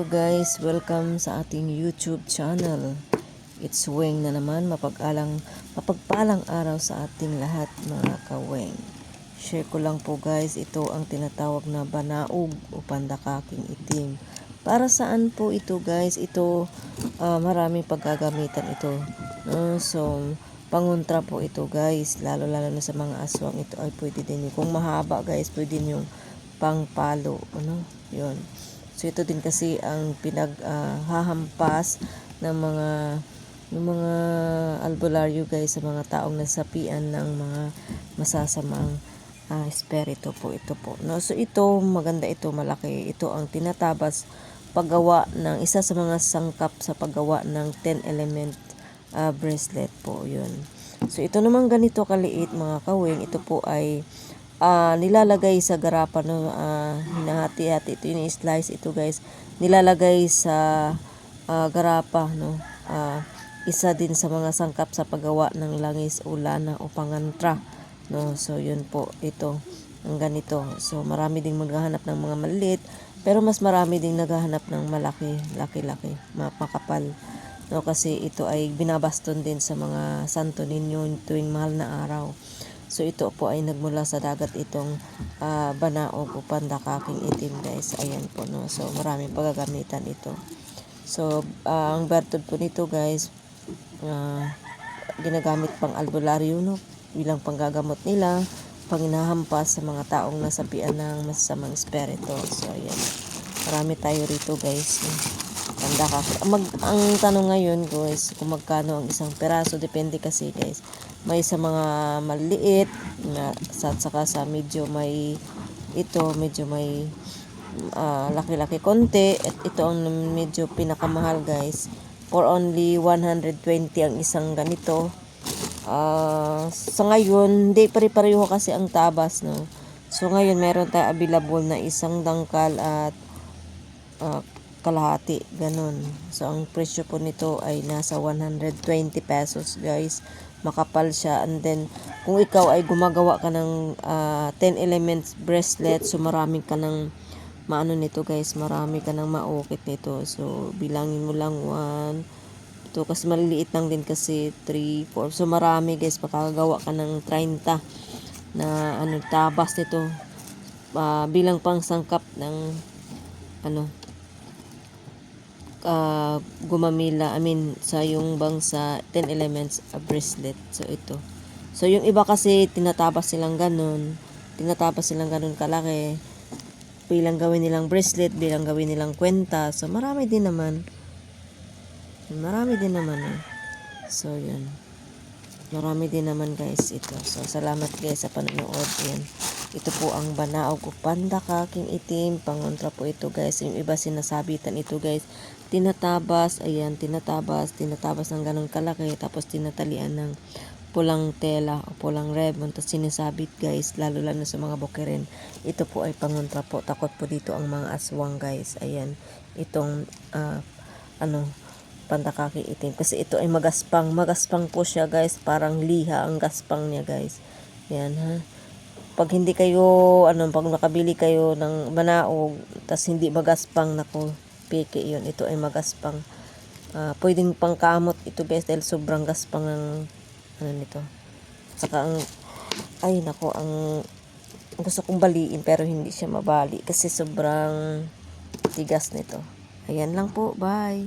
Hello guys, welcome sa ating YouTube channel. It's Weng na naman, mapag-alang, mapagpalang araw sa ating lahat mga kaweng. Share ko lang po guys, ito ang tinatawag na banaog o pandakaking itim. Para saan po ito guys? Ito, ah, maraming paggagamitan ito. No? So, pangontra po ito guys, lalo-lalo na sa mga aswang ito ay pwede din yun. Kung mahaba guys, pwede yung pangpalo. Ano? Yun. So ito din kasi ang pinaghahampas ng mga ng mga albularyo guys sa mga taong nasapian ng mga masasamang ah, espiritu po ito po. No, so ito maganda ito malaki. Ito ang tinatabas paggawa ng isa sa mga sangkap sa paggawa ng 10 element ah, bracelet po 'yun. So ito naman ganito kaliit mga kawing. Ito po ay ah, nilalagay sa garapan no ah, hinahati-hati. Ito yung slice ito guys. Nilalagay sa ah, garapa no? Ah, isa din sa mga sangkap sa paggawa ng langis o lana o pangantra no? So yun po ito ang ganito. So marami ding maghahanap ng mga maliit pero mas marami ding naghahanap ng malaki laki-laki mapakapal no? Kasi ito ay binabaston din sa mga santo ninyo tuwing mahal na araw So ito po ay nagmula sa dagat itong ah, banaog o pandakaking itim guys. Ayan po no. So maraming paggagamitan ito. So ah, ang bertod po nito guys ah, ginagamit pang albularyo no bilang panggagamot nila panginahampas sa mga taong nasapian ng masasamang espiritu. So ayan. Marami tayo rito guys. Tanda. Mag, ang tanong ngayon guys, kung magkano ang isang peraso, depende kasi guys. May sa mga maliit, na, sa, saka sa medyo may, ito medyo may ah, laki-laki konti. At ito ang medyo pinakamahal guys. For only 120 ang isang ganito. Ah, sa ngayon, hindi pare-pareho kasi ang tabas, no? So, ngayon, meron tayo available na isang dangkal at ah, kalahati, ganun. So, ang presyo po nito ay nasa 120 pesos, guys. Makapal siya. And then, kung ikaw ay gumagawa ka ng ah, 10 elements bracelet, so marami ka ng maano nito, guys. Marami ka ng maukit nito. So, bilangin mo lang 1, ito kasi maliliit lang din kasi 3, 4. So marami guys, makakagawa ka ng 30 na ano tabas nito Ah, bilang pang sangkap ng ano ah, gumamila, I mean sa yung bang sa 10 elements a bracelet. So ito. So yung iba kasi tinatabas silang ganun, tinatabas silang ganun kalaki bilang gawin nilang bracelet, bilang gawin nilang kwenta. So marami din naman. Marami din naman eh. So, yun. Marami din naman guys ito. So, salamat guys sa panonood. Yan. Ito po ang banaog o panda kaking itim. Pangontra po ito guys. Yung iba sinasabitan ito guys. Tinatabas. Ayan, tinatabas. Tinatabas ng ganun kalaki. Tapos tinatalian ng pulang tela o pulang ribbon. Tapos sinasabit guys. Lalo lalo sa mga bukirin. Ito po ay pangontra po. Takot po dito ang mga aswang guys. Ayan. Itong ah, ano pandakaki itim kasi ito ay magaspang magaspang po siya guys parang liha ang gaspang niya guys yan ha pag hindi kayo ano pag nakabili kayo ng banaog tas hindi magaspang nako peke yun. Ito ay magaspang. Ah, pwedeng pangkamot ito guys dahil sobrang gaspang ng ano nito. Saka ang ay nako ang gusto kong baliin pero hindi siya mabali kasi sobrang tigas nito. Ayan lang po. Bye